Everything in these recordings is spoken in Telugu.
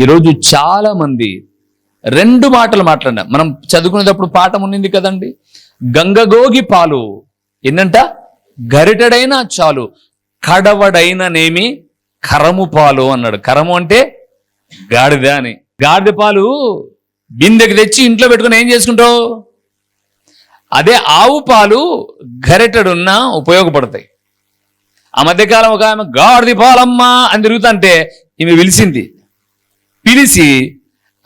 ఈరోజు చాలా మంది రెండు మాటలు మాట్లాడినా. మనం చదువుకునేటప్పుడు పాఠం ఉన్నింది కదండి? గంగగోగి పాలు. ఏంటంట గరిటెడైనా చాలు. కడవడైననేమి? కరము పాలు అన్నాడు. కరము అంటే గాడిద అని. గాడిద పాలు బిందెకి తెచ్చి ఇంట్లో పెట్టుకుని ఏం చేసుకుంటావు? అదే ఆవు పాలు గరిటెడున్నా ఉపయోగపడతాయి. ఆ మధ్యకాలం ఒక ఆమె గాడిది పాలమ్మా అని తిరుగుతుంటే ఈమె పిలిచింది పిలిచి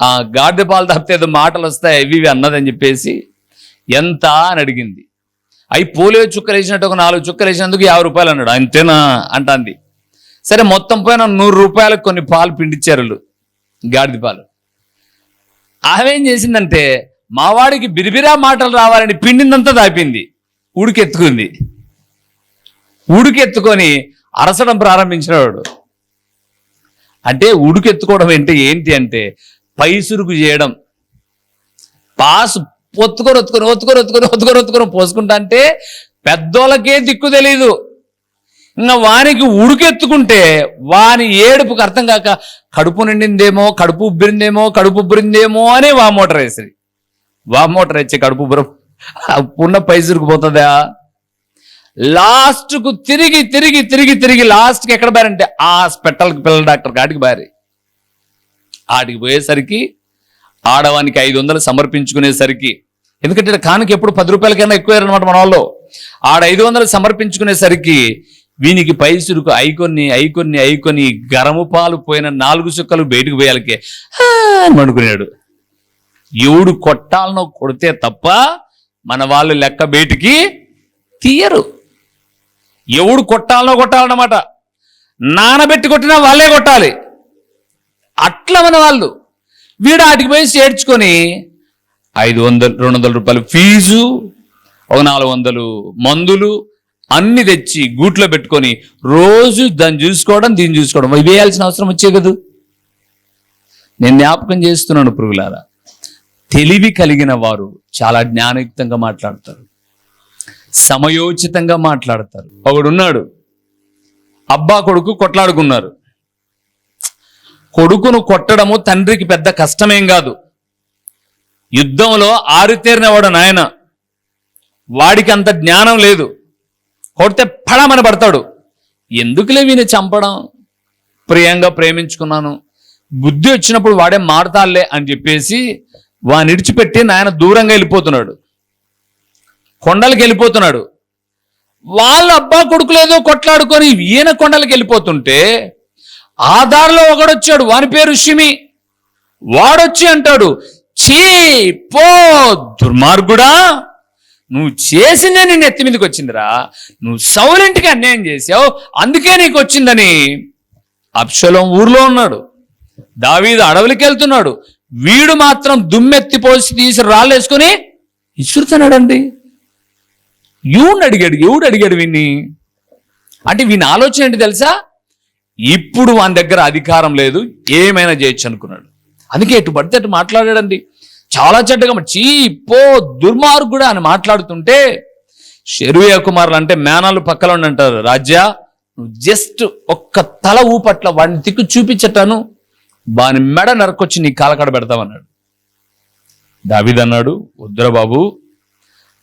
ఆ గాడిపాలు తప్పితే ఏదో మాటలు వస్తాయి? ఇవి ఇవి అన్నదని చెప్పేసి ఎంత అని అడిగింది. అవి పోలియో చుక్కలు వేసినట్టు ఒక నాలుగు చుక్కలు వేసినందుకు యాభై రూపాయలు అన్నాడు. అంతేనా? అంటాంది. సరే మొత్తం పైన నూరు రూపాయలకు కొన్ని పాలు పిండిచ్చారు గాడిదపాలు. గాడిద పాలు ఆమె ఏం చేసిందంటే మావాడికి బిరిబిరా మాటలు రావాలని పిండిందంతా దాపింది ఉడికెత్తుకుంది. ఉడికెత్తుకొని అరసడం ప్రారంభించినవాడు అంటే ఉడికెత్తుకోవడం అంటే ఏంటి అంటే పైసురుకు చేయడం. పాసు ఒత్తుకొని ఒత్తుకొని ఒత్తుకొని ఒత్తుకొని ఒత్తుకొని ఒత్తుకొని పోసుకుంటా అంటే పెద్దోళ్ళకే దిక్కు తెలీదు. ఇంకా వానికి ఉడుకెత్తుకుంటే వాని ఏడుపుకు అర్థం కాక కడుపు నిండిందేమో కడుపు ఉబ్బిరిందేమో కడుపు ఉబ్బిరిందేమో అని వా మోటార్ వేసింది. వా మోటార్ వేసి కడుపు ఉబ్బరం. ఉన్న పైసురుకు పోతుందా? లాస్ట్కు తిరిగి తిరిగి తిరిగి తిరిగి లాస్ట్కి ఎక్కడ బారంటే హాస్పిటల్కి పిల్లల డాక్టర్ కాడికి బారి. ఆడికి పోయేసరికి ఆడవానికి ఐదు వందలు సమర్పించుకునేసరికి ఎందుకంటే కానుక ఎప్పుడు పది రూపాయల కన్నా అనమాట మన వాళ్ళు. ఆడ ఐదు వందలు సమర్పించుకునేసరికి వీనికి పైసురుకు ఐకొన్ని ఐకొన్ని ఐకొని గరము పాలు పోయిన నాలుగు చుక్కలు బయటకు పోయాలకే. అని అనుకున్నాడు ఎవడు కొట్టాలనో కొడితే తప్ప మన వాళ్ళు లెక్క బయటికి తీయరు. ఎవడు కొట్టాలనో కొట్టాలన్నమాట. నానబెట్టి కొట్టినా వాళ్ళే కొట్టాలి. అట్లా మన వాళ్ళు. వీడు వాటికి పోయి చేర్చుకొని ఐదు వందలు రెండు వందల రూపాయలు ఫీజు ఒక నాలుగు వందలు మందులు అన్ని తెచ్చి గూట్లో పెట్టుకొని రోజు దాన్ని చూసుకోవడం దీన్ని చూసుకోవడం. వేయాల్సిన అవసరం వచ్చే కదూ? నేను జ్ఞాపకం చేస్తున్నాను పురుగులారా. తెలివి కలిగిన వారు చాలా జ్ఞానయుక్తంగా మాట్లాడతారు. సమయోచితంగా మాట్లాడతారు. ఒకడున్నాడు అబ్బా కొడుకు కొట్లాడుకున్నారు. కొడుకును కొట్టడము తండ్రికి పెద్ద కష్టమేం కాదు. యుద్ధంలో ఆరితేరినవాడు నాయన వాడికి అంత జ్ఞానం లేదు. కొడితే పడమని పడతాడు. ఎందుకులే వీని చంపడం? ప్రియంగా ప్రేమించుకున్నాను. బుద్ధి వచ్చినప్పుడు వాడే మారతాలే అని చెప్పేసి వాని ఇడిచిపెట్టి నాయన దూరంగా వెళ్ళిపోతున్నాడు. కొండలకు వెళ్ళిపోతున్నాడు. వాళ్ళ అబ్బా కొడుకులేదో కొట్లాడుకొని ఈయన కొండలకు వెళ్ళిపోతుంటే ఆ దారిలో ఒకడొచ్చాడు వాని పేరు షిమి వాడొచ్చి అంటాడు చీ పో దుర్మార్గుడా నువ్వు చేసిందే నేను ఎత్తి మీదకి వచ్చిందిరా. నువ్వు సౌలింటికి అన్యాయం చేసావు అందుకే నీకు వచ్చిందని అప్షలం ఊర్లో ఉన్నాడు. దావీదు అడవులకి వెళ్తున్నాడు. వీడు మాత్రం దుమ్మెత్తి పోసి తీసి రాళ్ళు వేసుకొని ఇసురుతున్నాడండి. ఎవడు అడిగాడు ఎవడు అడిగాడు వీన్ని? అంటే వీని ఆలోచన ఏంటి తెలుసా? ఇప్పుడు వాని దగ్గర అధికారం లేదు ఏమైనా చేయొచ్చు అనుకున్నాడు. అందుకే ఎటు పడితే అటు మాట్లాడాడండి. చాలా చెడ్డగా చీ పో దుర్మార్గుడు అని మాట్లాడుతుంటే షెరుయ కుమారులు అంటే మేనాలు పక్కలో ఉండి అంటారు రాజ్యా నువ్వు జస్ట్ ఒక్క తల ఊపట్ల వాడిని తిక్కు చూపించటాను వాని మెడ నరకొచ్చి నీ కాలకాడ పెడతామన్నాడు దావిదన్నాడు వద్దురా బాబు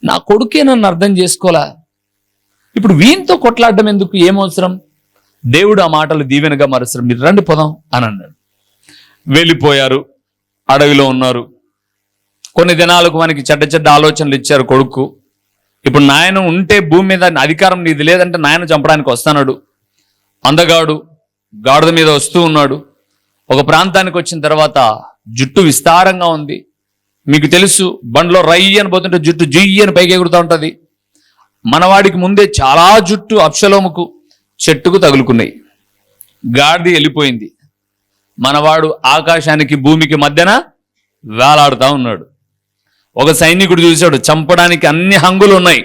నా కొడుకే నన్ను అర్థం చేసుకోలా? ఇప్పుడు వీంతో కొట్లాడడం ఎందుకు? ఏమవసరం దేవుడు ఆ మాటలు దీవెనగా మరుసరం మీరు రండి పోదాం అని అన్నాడు. వెళ్ళిపోయారు అడవిలో ఉన్నారు. కొన్ని దినాలకు మనకి చెడ్డ చెడ్డ ఆలోచనలు ఇచ్చారు కొడుకు. ఇప్పుడు నాయన ఉంటే భూమి మీద అధికారం నీది లేదంటే నాయన చంపడానికి వస్తాడు అందగాడు గాడిద మీద వస్తూ ఉన్నాడు. ఒక ప్రాంతానికి వచ్చిన తర్వాత జుట్టు విస్తారంగా ఉంది. మీకు తెలుసు బండ్లో రయ్యి అని పోతుంటే జుట్టు జుయ్యి అని పైకి ఎగురుతూ ఉంటుంది. మనవాడికి ముందే చాలా జుట్టు అప్షలోముకు చెట్టుకు తగులుకున్నాయి. గాడిది వెళ్ళిపోయింది. మనవాడు ఆకాశానికి భూమికి మధ్యన వేలాడుతూ ఉన్నాడు. ఒక సైనికుడు చూశాడు చంపడానికి అన్ని హంగులు ఉన్నాయి.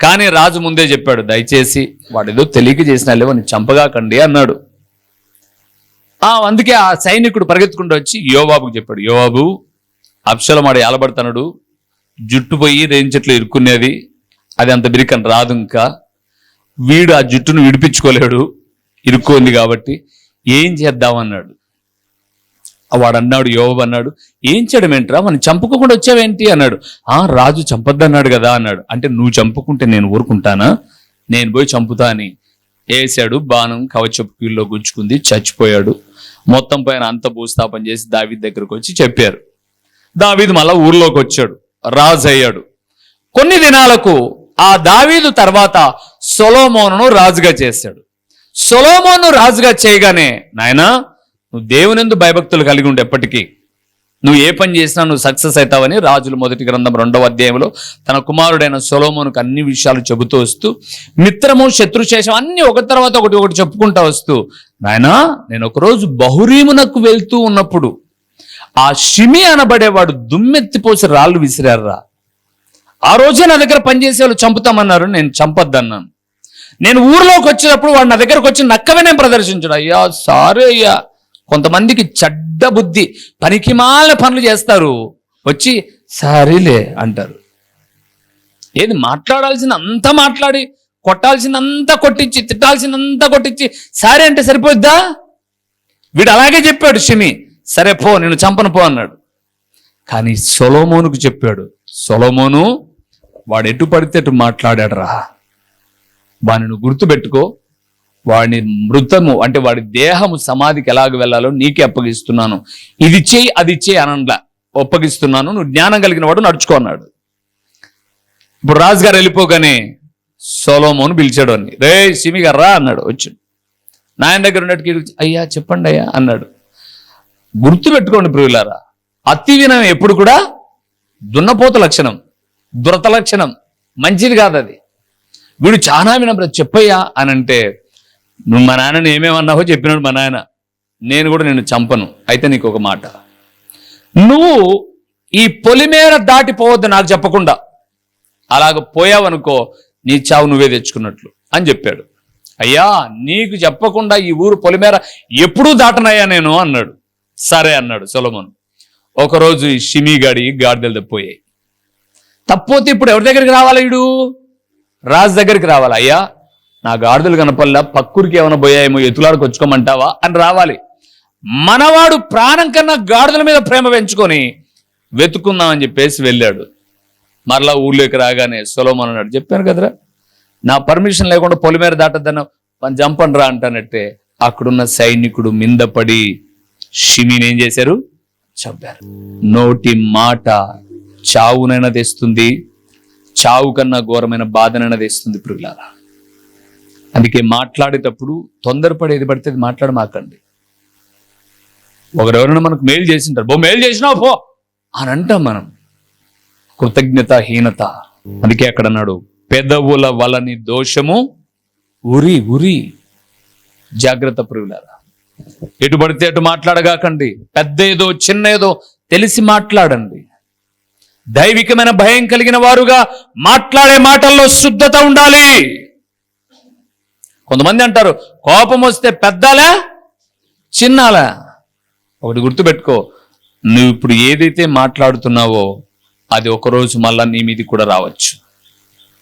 కానీ రాజు ముందే చెప్పాడు దయచేసి వాడేదో తెలియక చేసిన లేవో నేను చంపగాకండి అన్నాడు. ఆ అందుకే ఆ సైనికుడు పరిగెత్తుకుంటూ వచ్చి యోబాబుకు చెప్పాడు యోబాబు అప్సలమాడు ఏలబడతాడు జుట్టు పోయి రేంగి చెట్లు ఇరుక్కునేది. అది అంత బిరికని రాదు ఇంకా. వీడు ఆ జుట్టును విడిపించుకోలేడు. ఇరుక్కుంది కాబట్టి ఏం చేద్దామన్నాడు. వాడు అన్నాడు యోబు అన్నాడు ఏం చేయడమేంట్రా? మనం చంపుకోకుండా వచ్చావేంటి? అన్నాడు. ఆ రాజు చంపొద్దన్నాడు కదా అన్నాడు. అంటే నువ్వు చంపుకుంటే నేను ఊరుకుంటానా? నేను పోయి చంపుతా అని వేసాడు బాణం కవచపు కీళ్ళలో గుంజుకుంది చచ్చిపోయాడు. మొత్తం పైన అంత భూస్థాపన చేసి దావి దగ్గరకు వచ్చి చెప్పారు. దావీదు మళ్ళా ఊర్లోకి వచ్చాడు రాజు అయ్యాడు కొన్ని దినాలకు ఆ దావీదు తర్వాత సొలోమోను రాజుగా చేశాడు. సొలోమోను రాజుగా చేయగానే నాయనా నువ్వు దేవునిందు భయభక్తులు కలిగి ఉండి ఎప్పటికీ. నువ్వు ఏ పని చేసినా నువ్వు సక్సెస్ అవుతావని రాజులు మొదటి గ్రంథం రెండవ అధ్యాయంలో తన కుమారుడైన సొలోమోనుకు అన్ని విషయాలు చెబుతూ వస్తూ మిత్రము శత్రుశేషం అన్ని ఒక తర్వాత ఒకటి ఒకటి చెప్పుకుంటా వస్తూ నాయనా నేను ఒకరోజు బహురీమునకు వెళ్తూ ఉన్నప్పుడు ఆ షిమి అనబడేవాడు దుమ్మెత్తిపోసి రాళ్ళు విసిరారా? ఆ రోజే నా దగ్గర పనిచేసే వాళ్ళు చంపుతామన్నారు నేను చంపొద్దన్నాను. నేను ఊర్లోకి వచ్చినప్పుడు వాడు నా దగ్గరకు వచ్చి నక్కవనే ప్రదర్శించాడు. అయ్యా సారీ అయ్యా. కొంతమందికి చెడ్డ బుద్ధి పనికిమాల పనులు చేస్తారు. వచ్చి సారీలే అంటారు. ఏది మాట్లాడాల్సిన అంత మాట్లాడి కొట్టాల్సినంత కొట్టించి తిట్టాల్సినంత కొట్టించి సారీ అంటే సరిపోద్దా? వీడు అలాగే చెప్పాడు షిమి. సరే పో నేను చంపను పో అన్నాడు. కానీ సొలోమోనుకు చెప్పాడు సొలోమోను వాడు ఎటు పడితే ఎటు మాట్లాడాడు రా. వాడిని గుర్తుపెట్టుకో వాడిని మృతము అంటే వాడి దేహము సమాధికి ఎలాగ వెళ్ళాలో నీకే అప్పగిస్తున్నాను. ఇది చేయి అది చేయి అనండ్లా ఒప్పగిస్తున్నాను నువ్వు జ్ఞానం కలిగిన వాడు నడుచుకో అన్నాడు. ఇప్పుడు రాజుగారు వెళ్ళిపోగానే సోలోమోను పిలిచాడు అని రే సిమి గారు రా అన్నాడు వచ్చాడు. నాయన దగ్గర ఉన్నట్టు అయ్యా చెప్పండి అయ్యా అన్నాడు. గుర్తు పెట్టుకోండి ప్రియులారా. అతి వినయం ఎప్పుడు కూడా? దున్నపోత లక్షణం దురత లక్షణం. మంచిది కాదు అది. వీడు చాలా వినప్పుడు చెప్పయ్యా అని అంటే నువ్వు మా నాన్నను ఏమేమన్నావో చెప్పినాడు మా నాయన. నేను కూడా నిన్ను చంపను. అయితే నీకు ఒక మాట. నువ్వు ఈ పొలిమేర దాటిపోవద్దు నాకు చెప్పకుండా. అలాగ పోయావనుకో నీ చావు నువ్వే తెచ్చుకున్నట్లు. అని చెప్పాడు. అయ్యా నీకు చెప్పకుండా ఈ ఊరు పొలిమేర ఎప్పుడూ దాటనయ్యా నేను అన్నాడు. సరే అన్నాడు సొలమన్. ఒకరోజు ఈ షిమీగాడి గాడిదలు తప్పిపోయాయి తప్పోతే ఇప్పుడు ఎవరి దగ్గరికి రావాలి వీడు? రాజు దగ్గరికి రావాలి. అయ్యా నా గాడిదలు కనపల్లా పక్కూరికి ఏమైనా పోయాయేమో ఎతులాడికి వచ్చుకోమంటావా? అని రావాలి. మనవాడు ప్రాణం కన్నా గాడిదల మీద ప్రేమ పెంచుకొని వెతుకుందామని చెప్పేసి వెళ్ళాడు. మరలా ఊళ్ళోకి రాగానే సొలోమన్ అన్నాడు చెప్పాను కదరా నా పర్మిషన్ లేకుండా పొలిమేర దాటద్దన్న పని జంపండి రా అంటానట్టే అక్కడున్న సైనికుడు మిందపడి షిమిని ఏం చేశారు? చంపారు. నోటి మాట చావునైనా తెస్తుంది చావు కన్నా ఘోరమైన బాధనైనా తెస్తుంది ప్రియులారా. అందుకే మాట్లాడేటప్పుడు తొందరపడేది పడితే అది మాట్లాడమాకండి. ఒకరెవరైనా మనకు మేలు చేసింటారు బో మేలు చేసినావు పో అని అంటాం మనం. కృతజ్ఞతాహీనత. అందుకే అక్కడ అన్నాడు పెదవుల వలని దోషము ఉరి ఉరి. జాగ్రత్త ప్రియులారా. ఎటు పడితే అటు మాట్లాడగాకండి. పెద్ద ఏదో చిన్న ఏదో తెలిసి మాట్లాడండి. దైవికమైన భయం కలిగిన వారుగా మాట్లాడే మాటల్లో శుద్ధత ఉండాలి. కొంతమంది అంటారు కోపం వస్తే పెద్దాలా చిన్నాలా? ఒకటి గుర్తుపెట్టుకో నువ్వు ఇప్పుడు ఏదైతే మాట్లాడుతున్నావో అది ఒకరోజు మళ్ళా నీ మీది కూడా రావచ్చు.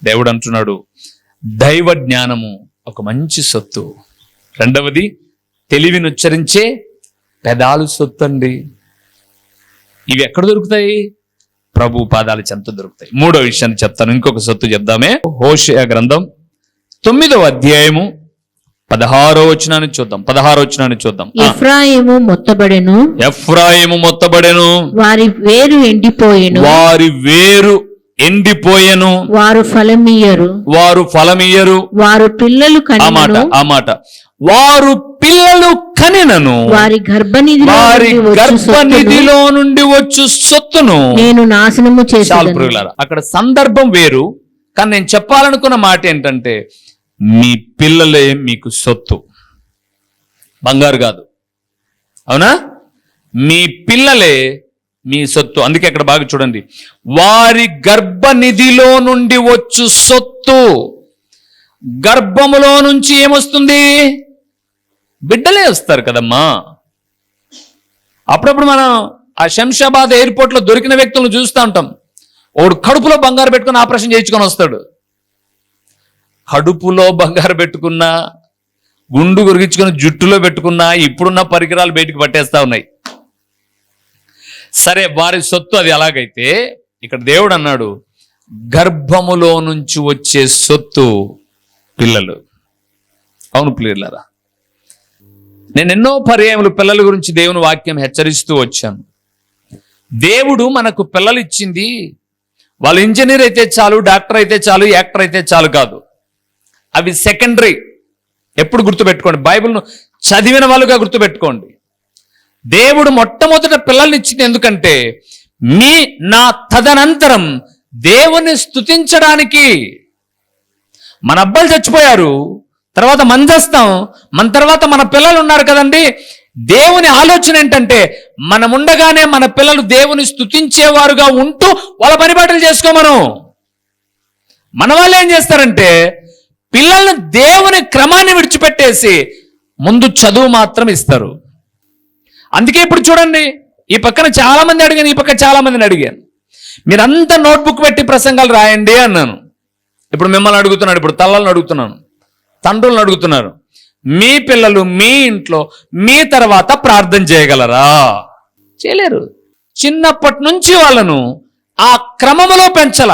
దేవుడు అంటున్నాడు దైవ జ్ఞానము ఒక మంచి సొత్తు. రెండవది తెలివిని ఉచ్చరించే పెదాలు సొత్తు అండి ఇవి ఎక్కడ దొరుకుతాయి? ప్రభు పాదాల చెంత దొరుకుతాయి. మూడో విషయాన్ని చెప్తాను. ఇంకొక సొత్తు చెప్దామే. హోషయ గ్రంథం తొమ్మిదవ అధ్యాయము పదహారో వచనాన్ని చూద్దాం. పదహారో వచనాన్ని చూద్దాం. ఎఫ్రాయిము మొత్తబడెను. ఎఫ్రాయిము మొత్తబడెను. వారి వేరు ఎండిపోయెను. వారి వేరు ఎండిపోయెను. వారు ఫలమియ్యరు వారు ఫలమియ్యరు వారు పిల్లలు ఆ మాట కనిను ఆ మాట. వారు పిల్లలు కనినను. వారి గర్భనిధిలో వారి గర్భనిధిలో నుండి వచ్చు సొత్తును. నేను నాశనము చేశాను అక్కడ సందర్భం వేరు. కానీ నేను చెప్పాలనుకున్న మాట ఏంటంటే మీ పిల్లలే మీకు సొత్తు. బంగారు కాదు. అవునా? మీ పిల్లలే మీ సొత్తు. అందుకే అక్కడ బాగా చూడండి. వారి గర్భనిధిలో నుండి వచ్చు సొత్తు. గర్భములో నుంచి ఏమొస్తుంది? బిడ్డలే వస్తారు కదమ్మా. అప్పుడప్పుడు మనం ఆ శంషాబాద్ ఎయిర్పోర్ట్లో దొరికిన వ్యక్తులను చూస్తూ ఉంటాం. ఒకడు కడుపులో బంగారు పెట్టుకుని ఆపరేషన్ చేయించుకొని వస్తాడు. కడుపులో బంగారు పెట్టుకున్నా గుండు గురిగించుకుని జుట్టులో పెట్టుకున్నా ఇప్పుడున్న పరికరాలు బయటికి పట్టేస్తా ఉన్నాయి. సరే వారి సొత్తు అది ఎలాగైతే ఇక్కడ దేవుడు అన్నాడు గర్భములో నుంచి వచ్చే సొత్తు పిల్లలు. అవును పిల్లలారా నేను ఎన్నో పర్యాయములు పిల్లల గురించి దేవుని వాక్యం హెచ్చరిస్తూ వచ్చాను. దేవుడు మనకు పిల్లలు ఇచ్చింది వాళ్ళు ఇంజనీర్ అయితే చాలు డాక్టర్ అయితే చాలు యాక్టర్ అయితే చాలు కాదు. అవి సెకండరీ. ఎప్పుడు గుర్తుపెట్టుకోండి బైబిల్ను చదివిన వాళ్ళుగా గుర్తుపెట్టుకోండి. దేవుడు మొట్టమొదట పిల్లల్ని ఇచ్చింది ఎందుకంటే మీ నా తదనంతరం దేవుని స్థుతించడానికి మన అబ్బాయిలు చచ్చిపోయారు తర్వాత మన చేస్తాం మన తర్వాత మన పిల్లలు ఉన్నారు కదండి. దేవుని ఆలోచన ఏంటంటే మనం ఉండగానే మన పిల్లలు దేవుని స్థుతించేవారుగా ఉంటూ వాళ్ళ పని బాటలు చేసుకోమను మన వాళ్ళు ఏం చేస్తారంటే పిల్లల్ని దేవుని క్రమాన్ని విడిచిపెట్టేసి ముందు చదువు మాత్రం ఇస్తారు. అందుకే ఇప్పుడు చూడండి ఈ పక్కన చాలా మంది అడిగాను ఈ పక్క చాలా మందిని అడిగాను మీరంతా నోట్బుక్ పెట్టి ప్రసంగాలు రాయండి అన్నాను. ఇప్పుడు మిమ్మల్ని అడుగుతున్నాడు ఇప్పుడు తల్లలను అడుగుతున్నాను తండ్రులను అడుగుతున్నారు. మీ పిల్లలు మీ ఇంట్లో మీ తర్వాత ప్రార్థన చేయగలరా? చేయలేరు. చిన్నప్పటి నుంచి వాళ్ళను ఆ క్రమములో పెంచల.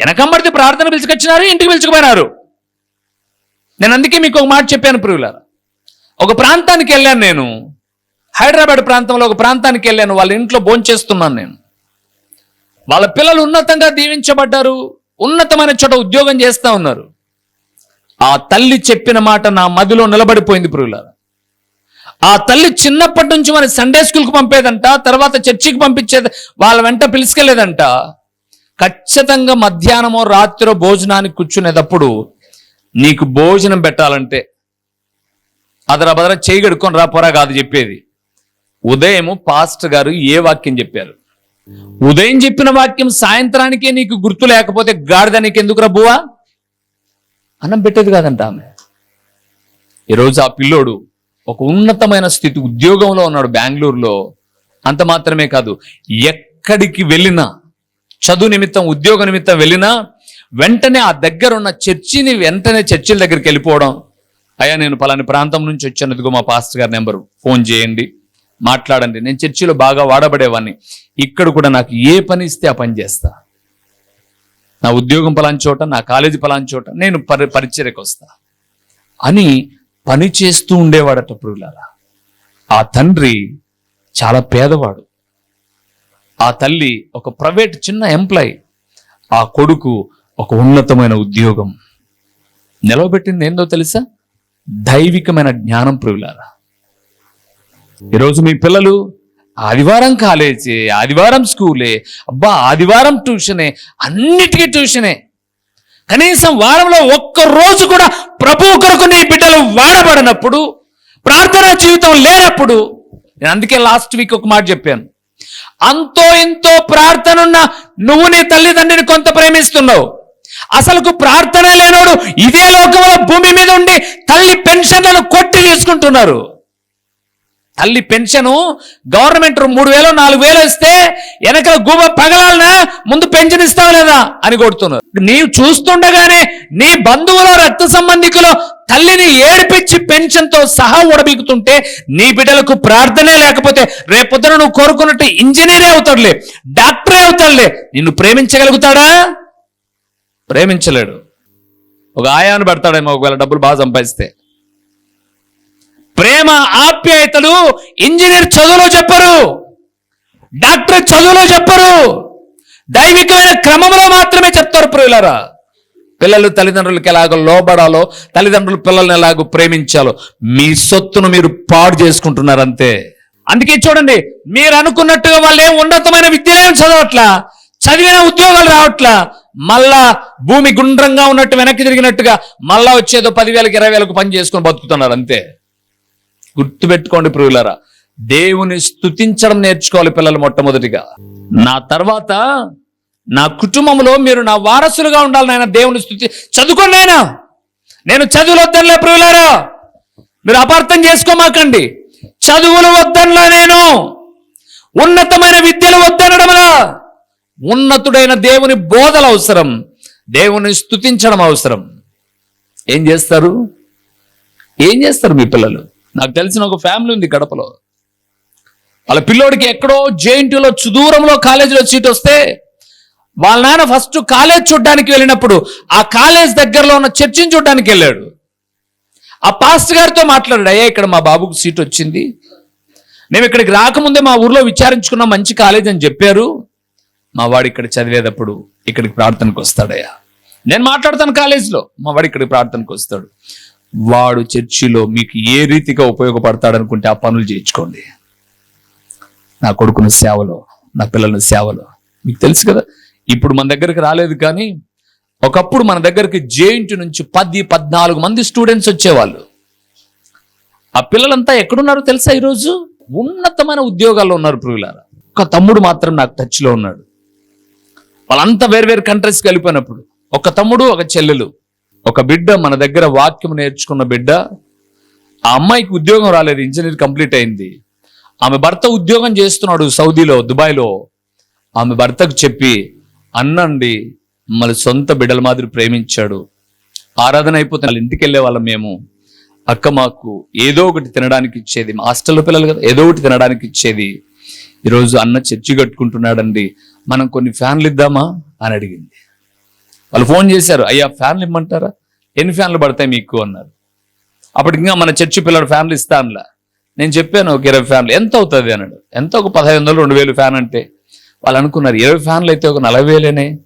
వెనకంబడితే ప్రార్థన పిలుచుకొచ్చినారు ఇంటికి పిలుచుకుపోయినారు. నేను అందుకే మీకు ఒక మాట చెప్పాను ప్రియులారా. ఒక ప్రాంతానికి వెళ్ళాను నేను. హైదరాబాద్ ప్రాంతంలో ఒక ప్రాంతానికి వెళ్ళాను. వాళ్ళ ఇంట్లో భోంచేస్తున్నాను నేను. వాళ్ళ పిల్లలు ఉన్నతంగా దీవించబడ్డారు. ఉన్నతమైన చోట ఉద్యోగం చేస్తా ఉన్నారు. ఆ తల్లి చెప్పిన మాట నా మదిలో నిలబడిపోయింది పురుగులారా ఆ తల్లి చిన్నప్పటి నుంచి మన సండే స్కూల్కి పంపేదంట తర్వాత చర్చికి పంపించేది వాళ్ళ వెంట పిలుచుకెళ్ళేదంట ఖచ్చితంగా మధ్యాహ్నమో రాత్రో భోజనానికి కూర్చునేటప్పుడు నీకు భోజనం పెట్టాలంటే అదర బదర చేయి రా పోరా కాదు చెప్పేది. ఉదయము పాస్టర్ గారు ఏ వాక్యం చెప్పారు? ఉదయం చెప్పిన వాక్యం సాయంత్రానికే నీకు గుర్తు లేకపోతే గాడిద నీకు ఎందుకు రబ్బువా అన్నం పెట్టేది కాదంట ఆమె. ఈరోజు ఆ పిల్లోడు ఒక ఉన్నతమైన స్థితి ఉద్యోగంలో ఉన్నాడు బెంగళూరులో. అంత మాత్రమే కాదు ఎక్కడికి వెళ్ళినా చదువు నిమిత్తం ఉద్యోగ నిమిత్తం వెళ్ళినా వెంటనే ఆ దగ్గర ఉన్న చర్చిని వెంటనే చర్చిల దగ్గరికి వెళ్ళిపోవడం అయ్యా నేను పలాని ప్రాంతం నుంచి వచ్చాను. ఇదిగో మా పాస్టర్ గారి నెంబరు. ఫోన్ చేయండి. మాట్లాడండి. నేను చర్చిలో బాగా వాడబడేవాడిని ఇక్కడ కూడా నాకు ఏ పని ఇస్తే ఆ పని చేస్తా. నా ఉద్యోగం పలాని చోట నా కాలేజీ పలాని చోట నేను పరి పరిచర్యకు వస్తా. అని పని చేస్తూ ఉండేవాడట ప్రియులారా. ఆ తండ్రి చాలా పేదవాడు. ఆ తల్లి ఒక ప్రైవేట్ చిన్న ఎంప్లాయీ. ఆ కొడుకు ఒక ఉన్నతమైన ఉద్యోగం. నిలవబెట్టింది ఏందో తెలుసా? దైవికమైన జ్ఞానం ప్రియులారా. ఈరోజు మీ పిల్లలు ఆదివారం కాలేజీ ఆదివారం స్కూలే అబ్బా ఆదివారం ట్యూషనే అన్నిటికీ ట్యూషనే. కనీసం వారంలో ఒక్క రోజు కూడా ప్రభు కొరకు నీ బిడ్డలు వాడబడినప్పుడు ప్రార్థనా జీవితం లేనప్పుడు నేను అందుకే లాస్ట్ వీక్ ఒక మాట చెప్పాను. అంతో ఎంతో ప్రార్థన ఉన్న నువ్వు నీ తల్లిదండ్రిని కొంత ప్రేమిస్తున్నావు. అసలుకు ప్రార్థన లేనోడు ఇదే లోకంలో భూమి మీద ఉండి తల్లి పెన్షన్లను కొట్టి తీసుకుంటున్నారు. తల్లి పెన్షను గవర్నమెంట్ మూడు వేలు నాలుగు వేలు ఇస్తే వెనక గుబ పగలాలనా? ముందు పెన్షన్ ఇస్తావు లేదా? అని కొడుతున్నారు. నీవు చూస్తుండగానే నీ బంధువులో రక్త సంబంధికులు తల్లిని ఏడిపించి పెన్షన్తో సహా ఉడబీకుతుంటే నీ బిడ్డలకు ప్రార్థనే లేకపోతే రేపొద్దున నువ్వు కోరుకున్నట్టు ఇంజనీరే అవుతాడులే డాక్టరే అవుతాడులే. నిన్ను ప్రేమించగలుగుతాడా? ప్రేమించలేడు. ఒక ఆయాను పెడతాడేమో ఒకవేళ డబ్బులు బాగా సంపాదిస్తే. ప్రేమ ఆప్యాయతలు ఇంజనీర్ చదువులో చెప్పరు. డాక్టర్ చదువులో చెప్పరు. దైవికమైన క్రమంలో మాత్రమే చెప్తారు ప్రియులరా. పిల్లలు తల్లిదండ్రులకి ఎలాగో లోబడాలో తల్లిదండ్రులు పిల్లల్ని ఎలాగో ప్రేమించాలో మీ సొత్తును మీరు పాడు చేసుకుంటున్నారు అంతే అందుకే చూడండి మీరు అనుకున్నట్టుగా వాళ్ళు ఏం ఉన్నతమైన విద్యలేం చదవట్లా చదివిన ఉద్యోగాలు రావట్లా మళ్ళా భూమి గుండ్రంగా ఉన్నట్టు వెనక్కి తిరిగినట్టుగా మళ్ళా వచ్చేదో పదివేలకు ఇరవై వేలకు పని చేసుకొని బతుకుతున్నారు అంతే. గుర్తుపెట్టుకోండి ప్రియులరా దేవుని స్థుతించడం నేర్చుకోవాలి పిల్లలు మొట్టమొదటిగా. నా తర్వాత నా కుటుంబంలో మీరు నా వారసులుగా ఉండాలి నాయన దేవుని స్థుతి చదువుకోండి నాయన. నేను చదువులు వద్దనులే ప్రియులారా. మీరు అపార్థం చేసుకోమాకండి. చదువులు వద్దనులే నేను. ఉన్నతమైన విద్యలు వద్దనడమరా ఉన్నతుడైన దేవుని బోధలు అవసరం దేవుని స్తుతించడం అవసరం. ఏం చేస్తారు? ఏం చేస్తారు మీ పిల్లలు? నాకు తెలిసిన ఒక ఫ్యామిలీ ఉంది గడపలో. వాళ్ళ పిల్లోడికి ఎక్కడో జేఎన్టీలో సుదూరంలో కాలేజీలో సీట్ వస్తే వాళ్ళ నాన్న ఫస్ట్ కాలేజ్ చూడడానికి వెళ్ళినప్పుడు ఆ కాలేజ్ దగ్గరలో ఉన్న చర్చిని చూడడానికి వెళ్ళాడు. ఆ పాస్ట్ గారితో మాట్లాడాడు అయ్యా ఇక్కడ మా బాబుకు సీట్ వచ్చింది. మేము ఇక్కడికి రాకముందే మా ఊర్లో విచారించుకున్న మంచి కాలేజ్ అని చెప్పారు. మా వాడు ఇక్కడ చదివేటప్పుడు ఇక్కడికి ప్రార్థనకు వస్తాడయ్యా. నేను మాట్లాడతాను కాలేజీలో. మా వాడు ఇక్కడికి ప్రార్థనకు వస్తాడు. వాడు చర్చిలో మీకు ఏ రీతిగా ఉపయోగపడతాడు అనుకుంటే ఆ పనులు చేయించుకోండి. నా కొడుకుని సేవలో నా పిల్లల సేవలో. మీకు తెలుసు కదా ఇప్పుడు మన దగ్గరికి రాలేదు కానీ ఒకప్పుడు మన దగ్గరికి జేయింటి నుంచి పది పద్నాలుగు మంది స్టూడెంట్స్ వచ్చేవాళ్ళు. ఆ పిల్లలంతా ఎక్కడున్నారో తెలుసా ఈరోజు? ఉన్నతమైన ఉద్యోగాల్లో ఉన్నారు పురుగులారా ఒక తమ్ముడు మాత్రం నాకు టచ్లో ఉన్నాడు. వాళ్ళంతా వేరు వేరు కంట్రీస్కి వెళ్ళిపోయినప్పుడు ఒక తమ్ముడు ఒక చెల్లెలు. ఒక బిడ్డ మన దగ్గర వాక్యం నేర్చుకున్న బిడ్డ. ఆ అమ్మాయికి ఉద్యోగం రాలేదు ఇంజనీర్ కంప్లీట్ అయింది. ఆమె భర్త ఉద్యోగం చేస్తున్నాడు సౌదీలో దుబాయ్లో. ఆమె భర్తకు చెప్పి అన్నండి మన సొంత బిడ్డల మాదిరి ప్రేమించాడు. ఆరాధన అయిపోతే వాళ్ళ ఇంటికి వెళ్ళే వాళ్ళం మేము. అక్క మాకు ఏదో ఒకటి తినడానికి ఇచ్చేది. మా హాస్టల్లో పిల్లలు కదా ఏదో ఒకటి తినడానికి ఇచ్చేది. ఈరోజు అన్న చర్చి కట్టుకుంటున్నాడండి. మనం కొన్ని ఫ్యాన్లు ఇద్దామా అని అడిగింది. వాళ్ళు ఫోన్ చేశారు అయ్యా ఫ్యాన్లు ఇమ్మంటారా? ఎన్ని ఫ్యాన్లు పడతాయి మీకు? అన్నారు. అప్పటికి ఇంకా మన చర్చి పిల్లడు ఫ్యాన్లు ఇస్తానులా. నేను చెప్పాను ఒక ఇరవై ఫ్యాన్లు ఎంత అవుతుంది? అన్నాడు. ఎంత? ఒక పదహైదు వందలు రెండు వేలు ఫ్యాన్ అంటే. వాళ్ళు అనుకున్నారు ఇరవై ఫ్యాన్లు అయితే ఒక నలభై వేలేనే?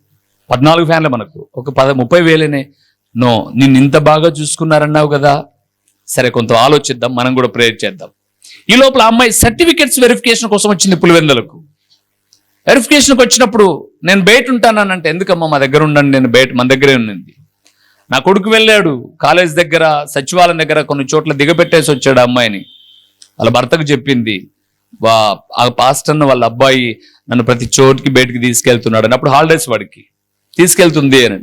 పద్నాలుగు ఫ్యాన్లు మనకు ఒక పద ముప్పై వేలేనే? నో నిన్ను ఇంత బాగా చూసుకున్నారన్నావు కదా. సరే కొంత ఆలోచిద్దాం మనం కూడా ప్రేయర్ చేద్దాం. ఈ లోపల అమ్మాయి సర్టిఫికెట్స్ వెరిఫికేషన్ కోసం వచ్చింది పులివెందులకు. వెరిఫికేషన్కి వచ్చినప్పుడు నేను బయట ఉంటానంటే ఎందుకమ్మా మా దగ్గర ఉండండి నేను బయట మన దగ్గరే ఉన్నింది నా కొడుకు వెళ్ళాడు కాలేజ్ దగ్గర సచివాలయం దగ్గర కొన్ని చోట్ల దిగబెట్టేసి వచ్చాడు అమ్మాయిని. వాళ్ళ భర్తకు చెప్పింది వా ఆ పాస్టర్ను వాళ్ళ అబ్బాయి నన్ను ప్రతి చోటుకి బయటికి తీసుకెళ్తున్నాడు అని. అప్పుడు హాలిడేస్ వాడికి. తీసుకెళ్తుంది అని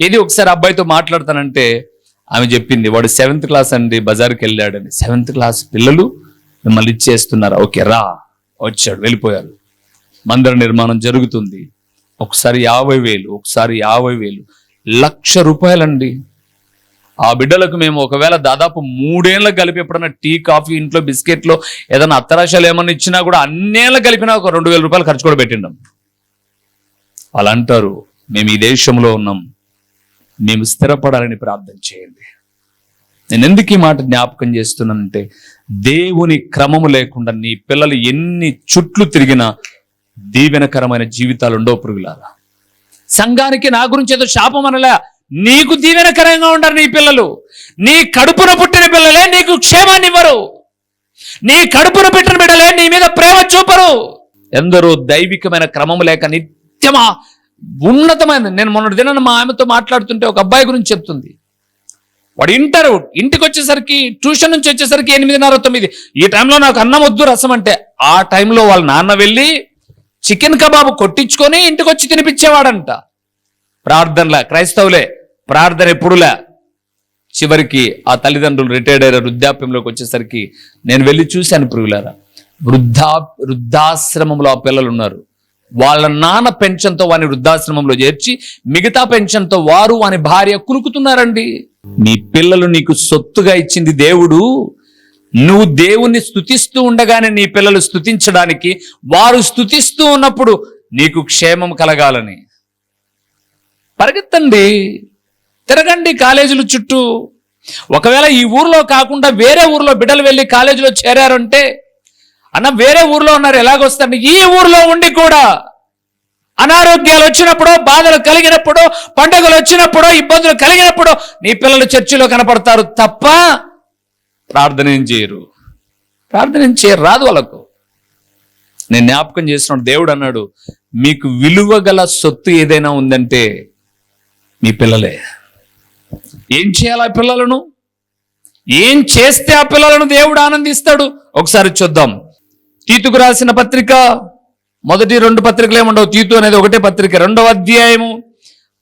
ఏది ఒకసారి అబ్బాయితో మాట్లాడతానంటే ఆమె చెప్పింది వాడు సెవెంత్ క్లాస్ అండి బజార్కి వెళ్ళాడని. సెవెంత్ క్లాస్ పిల్లలు మిమ్మల్ని ఇచ్చేస్తున్నారా. ఓకే రా. వచ్చాడు వెళ్ళిపోయారు. మందిర నిర్మాణం జరుగుతుంది. ఒకసారి యాభై వేలు ఒకసారి యాభై వేలు లక్ష రూపాయలండి. ఆ బిడ్డలకు మేము ఒకవేళ దాదాపు మూడేళ్ళకి కలిపి ఎప్పుడన్నా టీ కాఫీ ఇంట్లో బిస్కెట్లో ఏదైనా అత్తరాశాలు ఏమన్నా ఇచ్చినా కూడా అన్నేళ్ళకి కలిపినా ఒక రెండు వేల రూపాయలు ఖర్చు కూడా పెట్టిండం. వాళ్ళు అంటారు మేము ఈ దేశంలో ఉన్నాం. మేము స్థిరపడాలని ప్రార్థన చేయండి. నేను ఎందుకు ఈ మాట జ్ఞాపకం చేస్తున్నానంటే దేవుని క్రమము లేకుండా నీ పిల్లలు ఎన్ని చుట్లు తిరిగినా దీవెనకరమైన జీవితాలు ఉండవు పురుగులారా. సంఘానికి నా గురించి ఏదో శాపం అనలే. నీకు దీవెనకరంగా ఉండరు నీ పిల్లలు. నీ కడుపున పుట్టిన పిల్లలే నీకు క్షేమాన్ని ఇవ్వరు నీ కడుపున పెట్టిన బిడ్డలే నీ మీద ప్రేమ చూపరు. ఎందరో దైవికమైన క్రమం లేక నిత్యమా ఉన్నతమైన నేను మొన్నటి దిన మా ఆమెతో మాట్లాడుతుంటే ఒక అబ్బాయి గురించి చెప్తుంది. వాడు ఇంటర్ ఇంటికి వచ్చేసరికి ట్యూషన్ నుంచి వచ్చేసరికి ఎనిమిదిన్నర తొమ్మిది. ఈ టైంలో నాకు అన్నం వద్దు రసం అంటే. ఆ టైంలో వాళ్ళ నాన్న వెళ్ళి చికెన్ కబాబ్ కొట్టించుకొని ఇంటికి వచ్చి తినిపించేవాడంట. ప్రార్థనలా క్రైస్తవులే ప్రార్థన ఎప్పుడులే? చివరికి ఆ తల్లిదండ్రులు రిటైర్డ్ అయ్యారు వృద్ధాప్యంలోకి వచ్చేసరికి నేను వెళ్ళి చూశాను పురుగులారా వృద్ధా వృద్ధాశ్రమంలో ఆ పిల్లలు ఉన్నారు వాళ్ళ నాన్న పెన్షన్తో వాని వృద్ధాశ్రమంలో చేర్చి మిగతా పెన్షన్తో వారు వాని భార్య కులుకుతున్నారండి నీ పిల్లలు నీకు సొత్తుగా ఇచ్చింది దేవుడు. నువ్వు దేవుణ్ణి స్థుతిస్తూ ఉండగానే నీ పిల్లలు స్థుతించడానికి వారు స్థుతిస్తూ ఉన్నప్పుడు నీకు క్షేమం కలగాలని. పరిగెత్తండి. తిరగండి కాలేజీల చుట్టూ. ఒకవేళ ఈ ఊర్లో కాకుండా వేరే ఊర్లో బిడ్డలు వెళ్ళి కాలేజీలో చేరారంటే అన్న వేరే ఊర్లో ఉన్నారు ఎలాగొస్తారు ఈ ఊర్లో ఉండి కూడా అనారోగ్యాలు వచ్చినప్పుడు బాధలు కలిగినప్పుడు పండుగలు వచ్చినప్పుడు ఇబ్బందులు కలిగినప్పుడు నీ పిల్లలు చర్చిలో కనపడతారు తప్ప ప్రార్థన ఏం చేయరు. ప్రార్థన ఏం చేయరు రాదు వాళ్ళకు. నేను జ్ఞాపకం చేసిన దేవుడు అన్నాడు మీకు విలువ గల సొత్తు ఏదైనా ఉందంటే మీ పిల్లలే. ఏం చేయాలి ఆ పిల్లలను? ఏం చేస్తే ఆ పిల్లలను దేవుడు ఆనందిస్తాడు? ఒకసారి చూద్దాం. తీతుకు రాసిన పత్రిక మొదటి రెండు పత్రికలు ఏముండవు? తీతు అనేది ఒకటే పత్రిక. రెండవ అధ్యాయము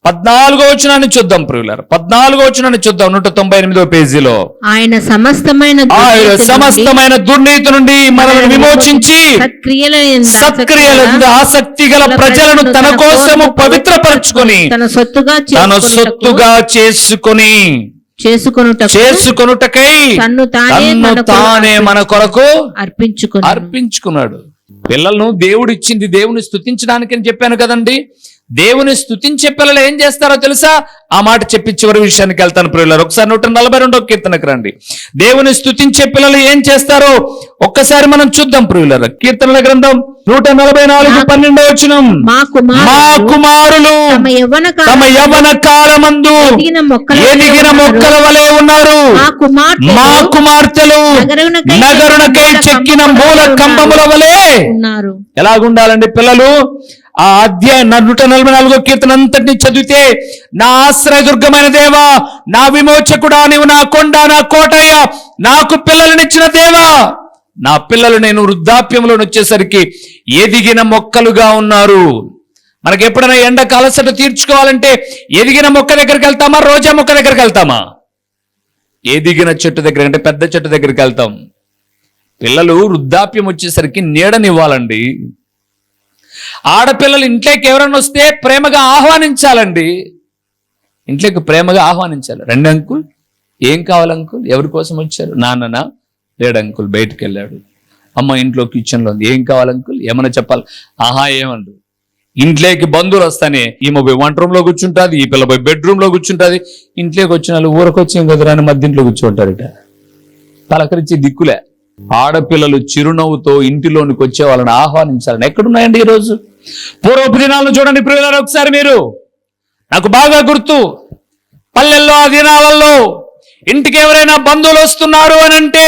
పద్నాలుగో వచనాన్ని చూద్దాం ప్రియులారు. పద్నాలుగో వచనాన్ని చూద్దాం నూట తొంభై ఎనిమిదో పేజీలో. ఆయన సమస్తమైన ఆయన దుర్నీతి నుండి సమస్తమైన దుర్నీతి నుండి మనల్ని విమోచించి సత్క్రియల ఆసక్తి గల ప్రజలను తన కోసము పవిత్రపరచుకొని తన సొత్తుగా తన సొత్తుగా చేసుకొని చేసుకొనుటకు చేసుకొనుటకై తన్ను తానే మన కొరకు తానే మన కొరకు అర్పించుకుని అర్పించుకున్నాడు. పిల్లలను దేవుడు ఇచ్చింది దేవుని స్తుతించడానికి అని చెప్పాను కదండి. దేవుని స్తుతించే పిల్లలు ఏం చేస్తారో తెలుసా? ఆ మాట చెప్పి చివరి విషయానికి వెళ్తాను ప్రియులారు. ఒకసారి నూట నలభై రెండో కీర్తనకు రండి. దేవుని స్తుతించే పిల్లలు ఏం చేస్తారో ఒక్కసారి మనం చూద్దాం ప్రియులారు. కీర్తనల గ్రంథం నూట నలభై నాలుగు పన్నెండో వచనం. మా కుమారులు తమ యవన కాలమందు ఎదిగిన మొక్కల వలె ఉన్నారు. మా కుమార్తెలు నగరునకై చెక్కిన మూల కంబముల వలె ఉన్నారు. ఎలాగుండాలండి పిల్లలు? ఆ అధ్యాయ నూట నలభై నాలుగో కీర్తన అంతటిని చదివితే నా ఆశ్రయదుర్గమైన దేవా నా విమోచకుడా నీవు నా కొండ నా కోటయ్య నాకు పిల్లలనిచ్చిన దేవా. నా పిల్లలు నేను వృద్ధాప్యంలో వచ్చేసరికి ఎదిగిన మొక్కలుగా ఉన్నారు. మనకి ఎప్పుడైనా ఎండ అలసట తీర్చుకోవాలంటే ఎదిగిన మొక్క దగ్గరికి వెళ్తామా రోజా మొక్క దగ్గరికి వెళ్తామా? ఎదిగిన చెట్టు దగ్గర అంటే పెద్ద చెట్టు దగ్గరికి వెళ్తాం. పిల్లలు వృద్ధాప్యం వచ్చేసరికి నీడనివ్వాలండి. ఆడపిల్లలు ఇంట్లోకి ఎవరైనా వస్తే ప్రేమగా ఆహ్వానించాలండి. ఇంట్లోకి ప్రేమగా ఆహ్వానించాలి. రెండు అంకుల్. ఏం కావాలి అంకుల్? ఎవరి కోసం వచ్చారు? నాన్ననా? లేడు అంకుల్? బయటికి వెళ్ళాడు. అమ్మ ఇంట్లో కిచెన్లో ఉంది. ఏం కావాలి అంకుల్? ఏమైనా చెప్పాలి? ఆహా ఏమండు. ఇంట్లోకి బంధువులు వస్తానే ఈమె పోయి వంట రూమ్లో కూర్చుంటుంది ఈ పిల్ల పోయి బెడ్రూమ్లో కూర్చుంటుంది. ఇంట్లోకి వచ్చిన వాళ్ళు ఊరకొచ్చి ఇంకొకరాని మధ్య ఇంట్లో కూర్చుంటారట పలకరించి దిక్కులే. ఆడపిల్లలు చిరునవ్వుతో ఇంటిలోనికి వచ్చే వాళ్ళని ఆహ్వానించాలని ఎక్కడున్నాయండి ఈరోజు? పూర్వపు దినాలను చూడండి ప్రియులారా ఒకసారి మీరు. నాకు బాగా గుర్తు. పల్లెల్లో ఆ దినాలలో ఇంటికి ఎవరైనా బంధువులు వస్తున్నారు అని అంటే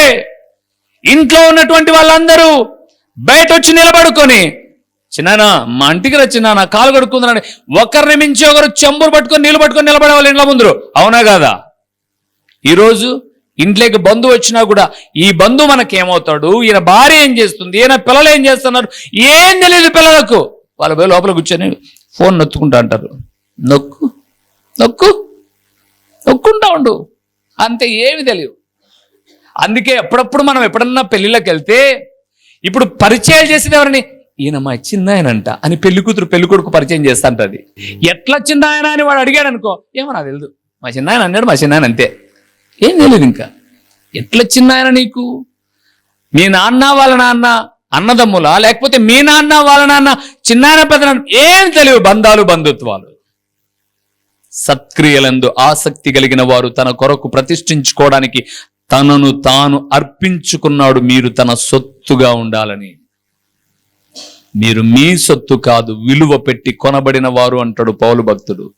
ఇంట్లో ఉన్నటువంటి వాళ్ళందరూ బయట వచ్చి నిలబడుకొని చిన్నానా మా ఇంటికి రా చిన్నానా కాలు కడుక్కుందని ఒకరిని మించి ఒకరు చెంబురు పట్టుకొని నీళ్ళు పట్టుకొని నిలబడే వాళ్ళు ఇంట్లో ముందు అవునా కాదా? ఈరోజు ఇంట్లోకి బంధువు వచ్చినా కూడా ఈ బంధువు మనకేమవుతాడు? ఈయన భార్య ఏం చేస్తుంది? ఈయన పిల్లలు ఏం చేస్తున్నారు? ఏం తెలియదు పిల్లలకు. వాళ్ళ పోయి లోపల కూర్చొని ఫోన్ నొత్తుకుంటా అంటారు. నొక్కు నొక్కు నొక్కుంటా ఉండు. అంతే ఏమి తెలియదు. అందుకే అప్పుడప్పుడు మనం ఎప్పుడన్నా పెళ్ళిళ్ళకి వెళ్తే ఇప్పుడు పరిచయాలు చేసిన ఎవరిని? ఈయన మా చిన్నాయనంట అని పెళ్ళి కూతురు పెళ్ళి కొడుకు పరిచయం చేస్తాంటది ఎట్లా చిన్నాయన అని వాడు అడిగాడు అనుకో ఏమో నాకు తెలియదు మా చిన్నాయన అన్నాడు మా చిన్నాయన అంతే. ఏం తెలియదు ఇంకా. ఎట్లా చిన్నాయన నీకు? మీ నాన్న వాళ్ళ నాన్న అన్నదమ్ములా? లేకపోతే మీ నాన్న వాళ్ళ నాన్న చిన్నాయన పెద్ద ఏం తెలియదు బంధాలు బంధుత్వాలు. సత్క్రియలందు ఆసక్తి కలిగిన వారు తన కొరకు ప్రతిష్ఠించుకోవడానికి తనను తాను అర్పించుకున్నాడు మీరు తన సొత్తుగా ఉండాలని. మీరు మీ సొత్తు కాదు విలువ పెట్టి కొనబడిన వారు అంటాడు పౌలు భక్తుడు.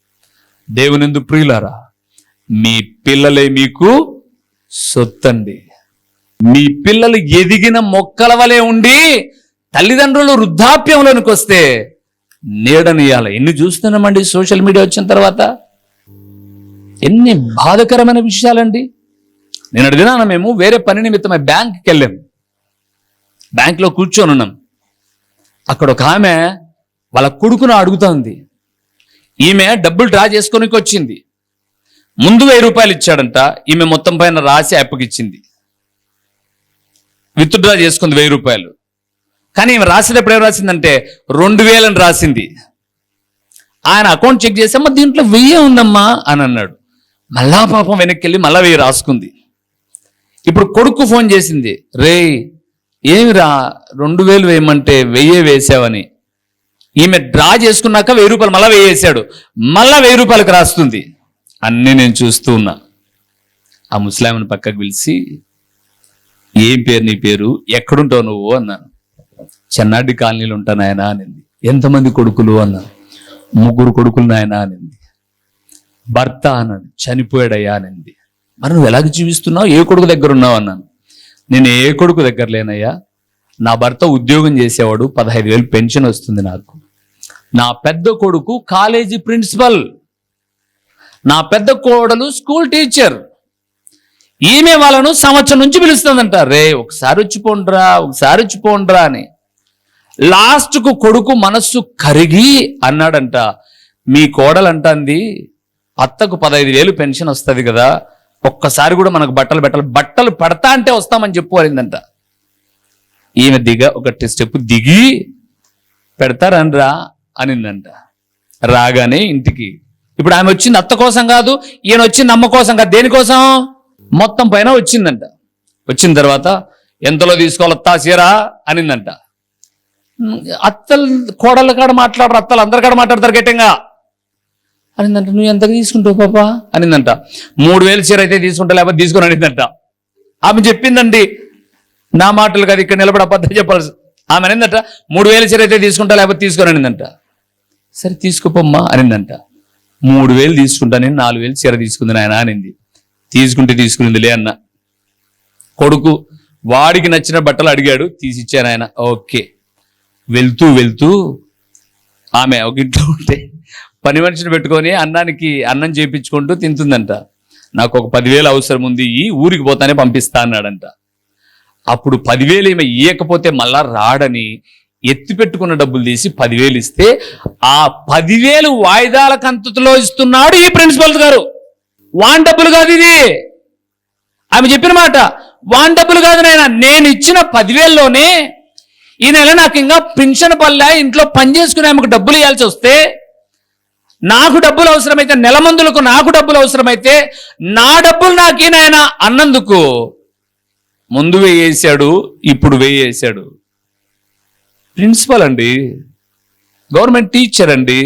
దేవునిందు ప్రియులారా మీ పిల్లలే మీకు సొత్తండి. మీ పిల్లలు ఎదిగిన మొక్కల వలె ఉండి తల్లిదండ్రులు వృద్ధాప్యంలోనికి వస్తే నీడనియాలి ఎన్ని చూస్తున్నామండి సోషల్ మీడియా వచ్చిన తర్వాత? ఎన్ని బాధకరమైన విషయాలండి. నేను అడిగినా మేము వేరే పని నిమిత్తమై బ్యాంక్కి వెళ్ళాము బ్యాంక్లో కూర్చొని ఉన్నాం. అక్కడ ఒక ఆమె వాళ్ళ కొడుకును అడుగుతోంది. ఈమె డబ్బులు డ్రా చేసుకోనికి వచ్చింది ముందు వెయ్యి రూపాయలు ఇచ్చాడంట. ఈమె మొత్తం పైన రాసి అప్పగిచ్చింది విత్డ్రా చేసుకుంది వెయ్యి రూపాయలు. కానీ ఈమె రాసేటప్పుడు ఏం రాసిందంటే రెండు వేలని రాసింది. ఆయన అకౌంట్ చెక్ చేసామా దీంట్లో వెయ్యే ఉందమ్మా అని అన్నాడు. మళ్ళా పాపం వెనక్కి వెళ్ళి మళ్ళా వెయ్యి రాసుకుంది. ఇప్పుడు కొడుకు ఫోన్ చేసింది రే ఏమి రా రెండు వేలు వేయమంటే వెయ్యే వేసావని? ఈమె డ్రా చేసుకున్నాక వెయ్యి రూపాయలు మళ్ళా వేయేసాడు మళ్ళా వెయ్యి రూపాయలకు రాస్తుంది. అన్నీ నేను చూస్తూ ఉన్నా. ఆ ముస్లాంని పక్కకు పిలిచి ఏం పేరు నీ పేరు? ఎక్కడుంటావు నువ్వు? అన్నాను. చెన్నాడి కాలనీలో ఉంటాను నాయనా అనింది. ఎంతమంది కొడుకులు? అన్నాను. ముగ్గురు కొడుకులు నాయనా అనింది. భర్త అన్నాడు. చనిపోయాడయ్యా అనింది. మరి నువ్వు ఎలాగ జీవిస్తున్నావు? ఏ కొడుకు దగ్గర ఉన్నావు? అన్నాను. నేను ఏ కొడుకు దగ్గర లేనయ్యా. నా భర్త ఉద్యోగం చేసేవాడు. పదహైదు వేలు పెన్షన్ వస్తుంది నాకు. నా పెద్ద కొడుకు కాలేజీ ప్రిన్సిపల్. నా పెద్ద కోడలు స్కూల్ టీచర్. ఈమె వాళ్ళను సంవత్సరం నుంచి పిలుస్తుందంట రే ఒకసారి వచ్చిపోండ్రా ఒకసారి వచ్చిపోండ్రా అని. లాస్ట్కు కొడుకు మనస్సు కరిగి అన్నాడంట. మీ కోడలంటంది అత్తకు పదహైదు వేలు పెన్షన్ వస్తుంది కదా ఒక్కసారి కూడా మనకు బట్టలు పెట్టాలి బట్టలు పడతా అంటే వస్తామని చెప్పు ఈమె దిగ ఒక స్టెప్ దిగి పెడతారనరా అనిందంట. రాగానే ఇంటికి ఇప్పుడు ఆమె వచ్చింది అత్త కోసం కాదు ఈయన వచ్చింది అమ్మ కోసం కాదు. దేనికోసం మొత్తం పైన వచ్చిందంట. వచ్చిన తర్వాత ఎంతలో తీసుకోవాలి అత్తా చీరా అనిందంట. అత్తలు కోడళ్ళ కాడ మాట్లాడరు అత్తలు అందరి కాడ మాట్లాడతారు గట్టిగా. అనిందంట నువ్వు ఎంతకు తీసుకుంటావు పాపా? అనిందంట. మూడు వేలు చీర అయితే తీసుకుంటా లేకపోతే తీసుకుని అనిందంట. ఆమె చెప్పిందండి నా మాటలు కాదు ఇక్కడ నిలబడి అబద్ధం చెప్పాల్సి ఆమె అనిందంట మూడు వేల చీర అయితే తీసుకుంటా లేకపోతే తీసుకుని అనిందంట. సరే తీసుకోపమ్మా అనిందంట. మూడు వేలు తీసుకుంటానని నాలుగు వేలు చీర తీసుకుంది నాయన అనింది. తీసుకుంటే తీసుకునిందిలే అన్న. కొడుకు వాడికి నచ్చిన బట్టలు అడిగాడు తీసిచ్చాను ఆయన. ఓకే. వెళ్తూ వెళ్తూ ఆమె ఒక ఇంట్లో ఉంటే పని మనిషిని పెట్టుకొని అన్నానికి అన్నం చేయించుకుంటూ తింటుందంట. నాకు ఒక పదివేలు అవసరం ఉంది ఈ ఊరికి పోతానే పంపిస్తా అన్నాడంట. అప్పుడు పదివేలు ఈమె ఇయ్యకపోతే మళ్ళా రాడని ఎత్తి పెట్టుకున్న డబ్బులు తీసి పదివేలు ఇస్తే ఆ పదివేలు వాయిదాల కంతులో ఇస్తున్నాడు ఈ ప్రిన్సిపల్ గారు. వాన్ డబ్బులు కాదు ఇది. ఆమె చెప్పిన మాట వాన్ డబ్బులు కాదు నాయన నేను ఇచ్చిన పదివేల్లోనే ఈ నెల నాకు ఇంకా పెన్షన్ పల్లె ఇంట్లో పని చేసుకునే ఆమెకు డబ్బులు ఇవ్వాల్సి వస్తే నాకు డబ్బులు అవసరమైతే నెల మందులకు నాకు డబ్బులు అవసరమైతే నా డబ్బులు నాకేనాయన అన్నందుకు ముందు వేయేశాడు ఇప్పుడు వేయేశాడు. ప్రిన్సిపల్ అండి. గవర్నమెంట్ టీచర్ అండి.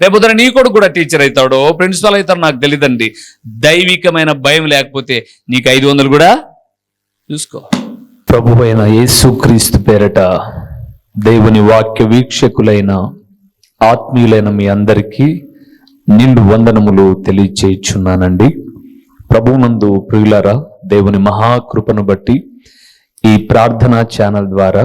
రేపొద్దున నీ కొడుకు కూడా టీచర్ అవుతాడో. ప్రిన్సిపల్ అవుతాడు నాకు తెలియదండి దైవికమైన భయం లేకపోతే నీకు ఐదు వందలు కూడా చూసుకో. ప్రభు అయిన యేసుక్రీస్తు పేరట దేవుని వాక్య వీక్షకులైన ఆత్మీయులైన మీ అందరికీ నిండు వందనములు తెలియచేయుచున్నానండి. ప్రభువునందు ప్రియులారా దేవుని మహాకృపను బట్టి ఈ ప్రార్థనా ఛానల్ ద్వారా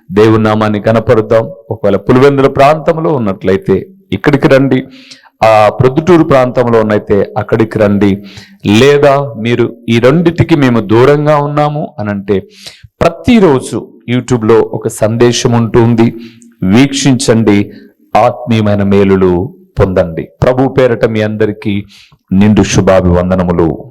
దేవుని నామాన్ని కనపరుద్దాం. ఒకవేళ పులివెందుల ప్రాంతంలో ఉన్నట్లయితే ఇక్కడికి రండి. ఆ ప్రొద్దుటూరు ప్రాంతంలో ఉన్నైతే అక్కడికి రండి. లేదా మీరు ఈ రెండిటికి మేము దూరంగా ఉన్నాము అనంటే ప్రతిరోజు యూట్యూబ్లో ఒక సందేశం ఉంటుంది. వీక్షించండి. ఆత్మీయమైన మేలులు పొందండి. ప్రభు పేరట మీ అందరికీ నిండు శుభాభివందనములు.